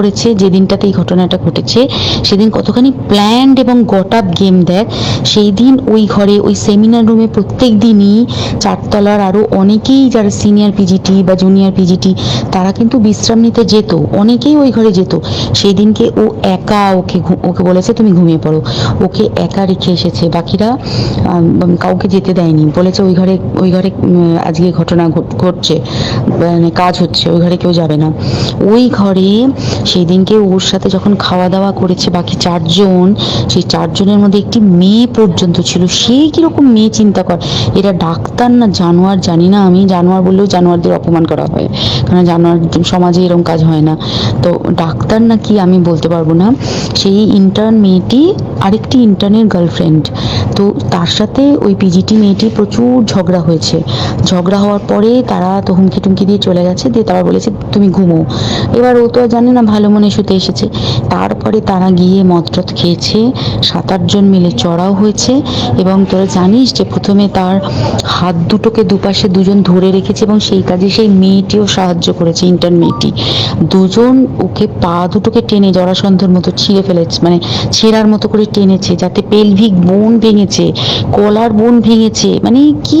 করেছে, যে দিনটাতে এই ঘটনাটা ঘটেছে, সেদিন কতখানি প্ল্যান্ড এবং গট আপ গেম দেখ। সেই দিন ওই ঘরে, ওই সেমিনার রুমে প্রত্যেক দিনই চারতলার আরও অনেকেই যারা সিনিয়র পিজিটি বা জুনিয়র পিজিটি তারা কিন্তু বিশ্রাম নিতে যেত, অনেকেই ওই ঘরে যেত। সেই দিনকে ও একা ওকে ওকে বলেছে, তুমি ঘুমিয়ে পড়ো। ওকে একা রেখে এসেছে। বাকিরা কাউকে যেতে দেয়নি। বলেছে, ওই ঘরে ওই ঘরে আজকে ঘটনা ঘট- ঘটছে মানে কাজ হচ্ছে, ওই ঘরে কেউ যাবে না। ওই ঘরে সেই দিনকে ওর সাথে যখন খাওয়া দাওয়া করেছে বাকি চারজন, সেই চারজনের মধ্যে একটি মেয়ে পর্যন্ত ছিল। সে কীরকম মেয়ে চিন্তা কর। এরা ডাক্তার না জানোয়ার জানি না আমি। জানোয়ার বললেও জানোয়ারদের অপমান করা হয়। কারণ জানোয়ার সমাজে এরকম কাজ হয় না। তো ডাক্তার না কি আমি বলতে পারব না। সেই ইন্টার্ন মেয়েটি আরেকটি ইন্টার্নের গার্লফ্রেন্ড তো তার সাথে ওই পিজিটি মেয়েটি প্রচুর ঝগড়া হয়েছে। ঝগড়া হওয়ার পরে তারা তো হুমকি টুমকি দিয়ে চলে গেছে। দিয়ে তারা বলেছে, তুমি ঘুমো। এবার ও তো জানে না ভালো মনে শুতে এসেছে। তারপরে তারা গিয়ে মদটদ খেয়েছে। সাত আটজন মিলে চড়াও হয়েছে এবং তোরা জানিস যে প্রথমে তার হাত দুটোকে দুপাশে দুজন ধরে রেখেছে এবং সেই কাজে সেই মেয়েটিও সাহায্য করেছে ইন্টার্ন মেয়েটি। দুজন ওকে পা দুটোকে টেনে জরাসন্ধর মতো ছিঁড়ে ফেলেছে মানে ছেঁড়ার মতো করে টেনেছে, যাতে পেলভিক বোন ভেঙেছে, কলার বোন ভেঙেছে মানে কি